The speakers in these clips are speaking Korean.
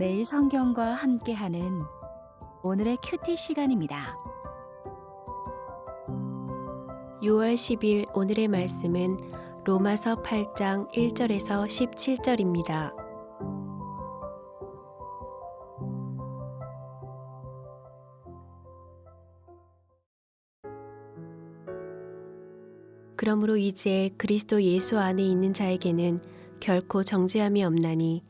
매일 성경과 함께하는 오늘의 큐티 시간입니다. 6월 10일 오늘의 말씀은 로마서 8장 1절에서 17절입니다. 그러므로 이제 그리스도 예수 안에 있는 자에게는 결코 정죄함이 없나니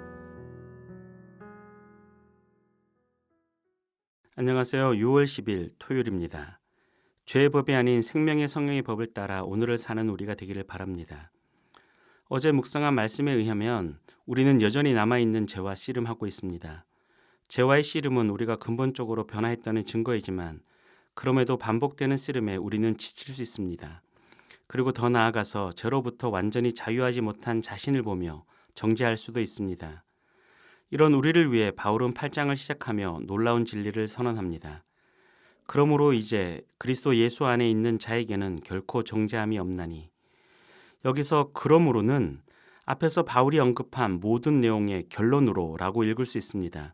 안녕하세요. 6월 10일 토요일입니다. 죄의 법이 아닌 생명의 성령의 법을 따라 오늘을 사는 우리가 되기를 바랍니다. 어제 묵상한 말씀에 의하면 우리는 여전히 남아있는 죄와 씨름하고 있습니다. 죄와의 씨름은 우리가 근본적으로 변화했다는 증거이지만 그럼에도 반복되는 씨름에 우리는 지칠 수 있습니다. 그리고 더 나아가서 죄로부터 완전히 자유하지 못한 자신을 보며 정죄할 수도 있습니다. 이런 우리를 위해 바울은 8장을 시작하며 놀라운 진리를 선언합니다. 그러므로 이제 그리스도 예수 안에 있는 자에게는 결코 정죄함이 없나니 여기서 그러므로는 앞에서 바울이 언급한 모든 내용의 결론으로라고 읽을 수 있습니다.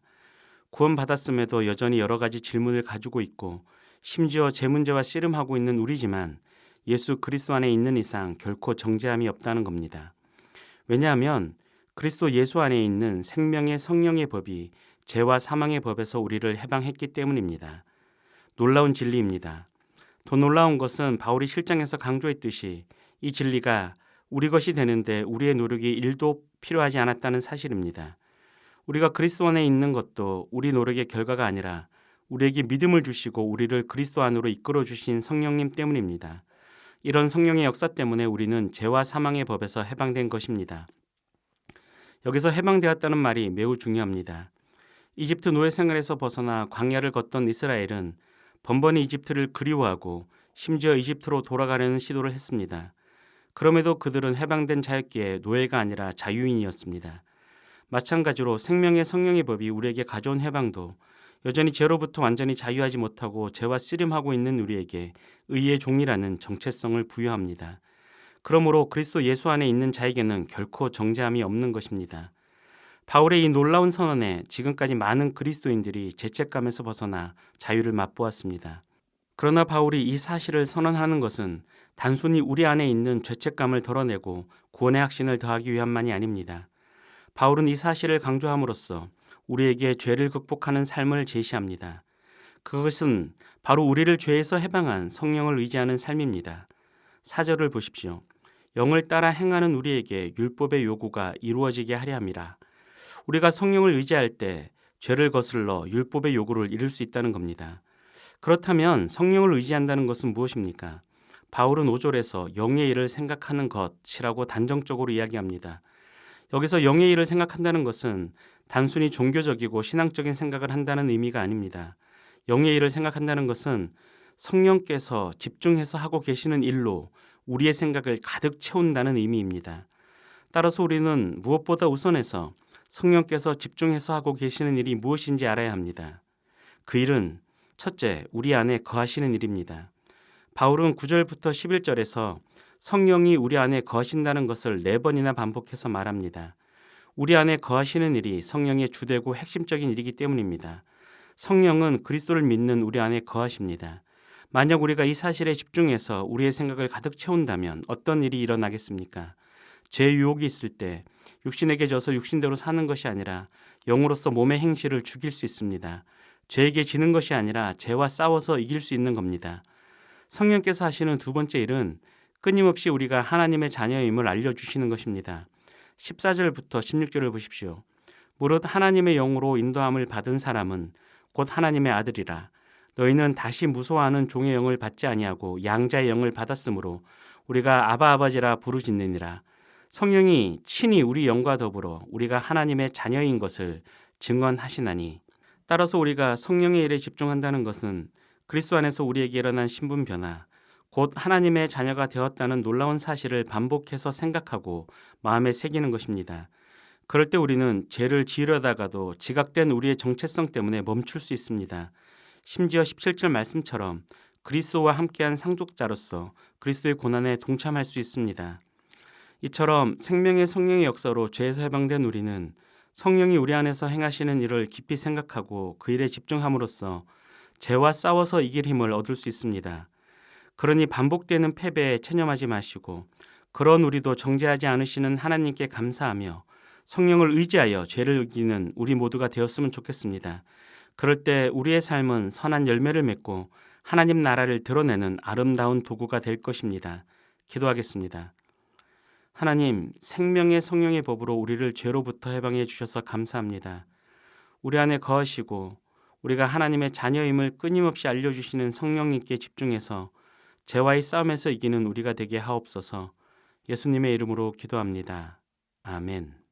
구원받았음에도 여전히 여러 가지 질문을 가지고 있고 심지어 제 문제와 씨름하고 있는 우리지만 예수 그리스도 안에 있는 이상 결코 정죄함이 없다는 겁니다. 왜냐하면 그리스도 예수 안에 있는 생명의 성령의 법이 죄와 사망의 법에서 우리를 해방했기 때문입니다. 놀라운 진리입니다. 더 놀라운 것은 바울이 실장에서 강조했듯이 이 진리가 우리 것이 되는데 우리의 노력이 1도 필요하지 않았다는 사실입니다. 우리가 그리스도 안에 있는 것도 우리 노력의 결과가 아니라 우리에게 믿음을 주시고 우리를 그리스도 안으로 이끌어 주신 성령님 때문입니다. 이런 성령의 역사 때문에 우리는 죄와 사망의 법에서 해방된 것입니다. 여기서 해방되었다는 말이 매우 중요합니다. 이집트 노예 생활에서 벗어나 광야를 걷던 이스라엘은 번번이 이집트를 그리워하고 심지어 이집트로 돌아가려는 시도를 했습니다. 그럼에도 그들은 해방된 자였기에 노예가 아니라 자유인이었습니다. 마찬가지로 생명의 성령의 법이 우리에게 가져온 해방도 여전히 죄로부터 완전히 자유하지 못하고 죄와 씨름하고 있는 우리에게 의의 종이라는 정체성을 부여합니다. 그러므로 그리스도 예수 안에 있는 자에게는 결코 정죄함이 없는 것입니다. 바울의 이 놀라운 선언에 지금까지 많은 그리스도인들이 죄책감에서 벗어나 자유를 맛보았습니다. 그러나 바울이 이 사실을 선언하는 것은 단순히 우리 안에 있는 죄책감을 덜어내고 구원의 확신을 더하기 위함만이 아닙니다. 바울은 이 사실을 강조함으로써 우리에게 죄를 극복하는 삶을 제시합니다. 그것은 바로 우리를 죄에서 해방한 성령을 의지하는 삶입니다. 사절을 보십시오. 영을 따라 행하는 우리에게 율법의 요구가 이루어지게 하려 함이라. 우리가 성령을 의지할 때 죄를 거슬러 율법의 요구를 이룰 수 있다는 겁니다. 그렇다면 성령을 의지한다는 것은 무엇입니까? 바울은 5절에서 영의 일을 생각하는 것이라고 단정적으로 이야기합니다. 여기서 영의 일을 생각한다는 것은 단순히 종교적이고 신앙적인 생각을 한다는 의미가 아닙니다. 영의 일을 생각한다는 것은 성령께서 집중해서 하고 계시는 일로 우리의 생각을 가득 채운다는 의미입니다. 따라서 우리는 무엇보다 우선해서 성령께서 집중해서 하고 계시는 일이 무엇인지 알아야 합니다. 그 일은 첫째, 우리 안에 거하시는 일입니다. 바울은 9절부터 11절에서 성령이 우리 안에 거하신다는 것을 네 번이나 반복해서 말합니다. 우리 안에 거하시는 일이 성령의 주되고 핵심적인 일이기 때문입니다. 성령은 그리스도를 믿는 우리 안에 거하십니다. 만약 우리가 이 사실에 집중해서 우리의 생각을 가득 채운다면 어떤 일이 일어나겠습니까? 죄 유혹이 있을 때 육신에게 져서 육신대로 사는 것이 아니라 영으로서 몸의 행실을 죽일 수 있습니다. 죄에게 지는 것이 아니라 죄와 싸워서 이길 수 있는 겁니다. 성령께서 하시는 두 번째 일은 끊임없이 우리가 하나님의 자녀임을 알려주시는 것입니다. 14절부터 16절을 보십시오. 무릇 하나님의 영으로 인도함을 받은 사람은 곧 하나님의 아들이라. 너희는 다시 무소하는 종의 영을 받지 아니하고 양자의 영을 받았으므로 우리가 아바 아버지라 부르짖느니라. 성령이 친히 우리 영과 더불어 우리가 하나님의 자녀인 것을 증언하시나니 따라서 우리가 성령의 일에 집중한다는 것은 그리스도 안에서 우리에게 일어난 신분 변화, 곧 하나님의 자녀가 되었다는 놀라운 사실을 반복해서 생각하고 마음에 새기는 것입니다. 그럴 때 우리는 죄를 지으려다가도 지각된 우리의 정체성 때문에 멈출 수 있습니다. 심지어 17절 말씀처럼 그리스도와 함께한 상속자로서 그리스도의 고난에 동참할 수 있습니다. 이처럼 생명의 성령의 역사로 죄에서 해방된 우리는 성령이 우리 안에서 행하시는 일을 깊이 생각하고 그 일에 집중함으로써 죄와 싸워서 이길 힘을 얻을 수 있습니다. 그러니 반복되는 패배에 체념하지 마시고 그런 우리도 정죄하지 않으시는 하나님께 감사하며 성령을 의지하여 죄를 이기는 우리 모두가 되었으면 좋겠습니다. 그럴 때 우리의 삶은 선한 열매를 맺고 하나님 나라를 드러내는 아름다운 도구가 될 것입니다. 기도하겠습니다. 하나님, 생명의 성령의 법으로 우리를 죄로부터 해방해 주셔서 감사합니다. 우리 안에 거하시고 우리가 하나님의 자녀임을 끊임없이 알려주시는 성령님께 집중해서 죄와의 싸움에서 이기는 우리가 되게 하옵소서 예수님의 이름으로 기도합니다. 아멘.